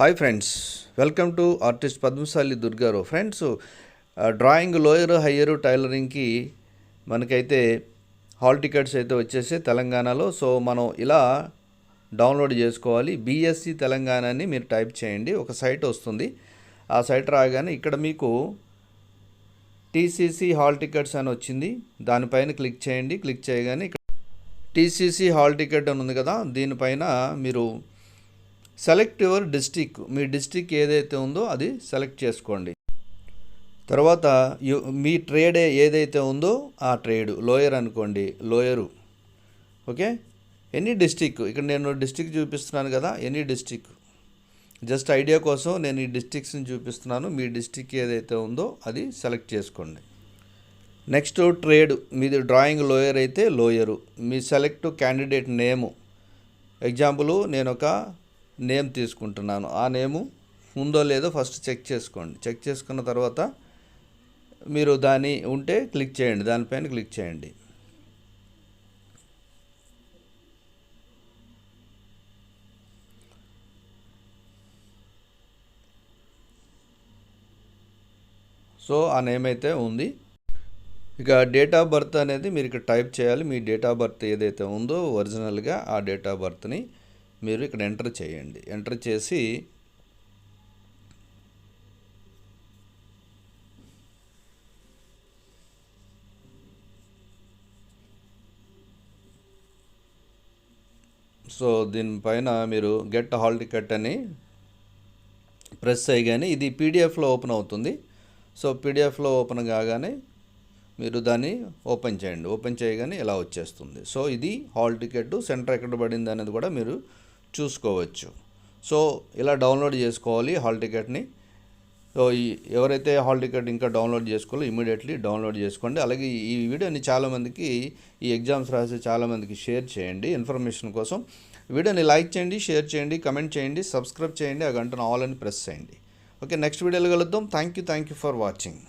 Hi friends welcome to artist Padmashali దుర్గారు friends drawing lower higher టైలరింగ్కి మనకైతే hall tickets అయితే వచ్చేసి తెలంగాణలో సో మనం ఇలా డౌన్లోడ్ చేసుకోవాలి బీఎస్సీ తెలంగాణ అని మీరు టైప్ చేయండి ఒక సైట్ వస్తుంది ఆ సైట్ రాగానే ఇక్కడ మీకు టీసీసీ హాల్ టికెట్స్ అని వచ్చింది దానిపైన క్లిక్ చేయండి క్లిక్ చేయగానే ఇక్కడ టీసీసీ హాల్ టికెట్ అని ఉంది కదా దీనిపైన మీరు సెలెక్ట్ యువర్ డిస్టిక్ మీ డిస్టిక్ ఏదైతే ఉందో అది సెలెక్ట్ చేసుకోండి. తర్వాత యు- మీ ట్రేడ్ ఏదైతే ఉందో ఆ ట్రేడ్ లోయర్ అనుకోండి. లోయరు ఓకే ఎనీ డిస్టిక్ ఇక్కడ నేను డిస్టిక్ చూపిస్తున్నాను కదా ఎనీ డిస్టిక్ జస్ట్ ఐడియా కోసం నేను ఈ డిస్టిక్స్ని చూపిస్తున్నాను. మీ డిస్టిక్ ఏదైతే ఉందో అది సెలెక్ట్ చేసుకోండి. నెక్స్ట్ ట్రేడ్ మీది డ్రాయింగ్ లోయర్ అయితే లోయరు మీ సెలెక్ట్ క్యాండిడేట్ నేము ఎగ్జాంపుల్ నేను ఒక నేమ్ తీసుకుంటున్నాను. ఆ నేము ఉందో లేదో ఫస్ట్ చెక్ చేసుకోండి. చెక్ చేసుకున్న తర్వాత మీరు దాని ఉంటే క్లిక్ చేయండి. దానిపైన క్లిక్ చేయండి. సో ఆ నేమ్ అయితే ఉంది. ఇక డేట్ ఆఫ్ బర్త్ అనేది మీరు ఇక్కడ టైప్ చేయాలి. మీ డేట్ ఆఫ్ బర్త్ ఏదైతే ఉందో ఒరిజినల్గా ఆ డేట్ ఆఫ్ బర్త్ని మీరు ఇక్కడ ఎంటర్ చేయండి. ఎంటర్ చేసి సో దీనిపైన మీరు గెట్ హాల్ టికెట్ అని ప్రెస్ చేయగానే ఇది పీడిఎఫ్లో ఓపెన్ అవుతుంది. సో పీడిఎఫ్లో ఓపెన్ కాగానే మీరు దాన్ని ఓపెన్ చేయండి. ఓపెన్ చేయగానే ఇలా వచ్చేస్తుంది. సో ఇది హాల్ టికెట్ సెంటర్ ఎక్కడ పడింది అనేది కూడా మీరు చూసుకోవచ్చు. సో ఇలా డౌన్లోడ్ చేసుకోవాలి హాల్ టికెట్ని. సో ఎవరైతే హాల్ టికెట్ ఇంకా డౌన్లోడ్ చేసుకోవాలో ఇమీడియట్లీ డౌన్లోడ్ చేసుకోండి. అలాగే ఈ వీడియోని చాలామందికి ఈ ఎగ్జామ్స్ రాసే చాలామందికి షేర్ చేయండి ఇన్ఫర్మేషన్ కోసం. వీడియోని లైక్ చేయండి షేర్ చేయండి కమెంట్ చేయండి సబ్స్క్రైబ్ చేయండి ఆ గంటను ఆల్ అని ప్రెస్ చేయండి. ఓకే నెక్స్ట్ వీడియోలో కలుద్దాం. Thank you thank you for watching.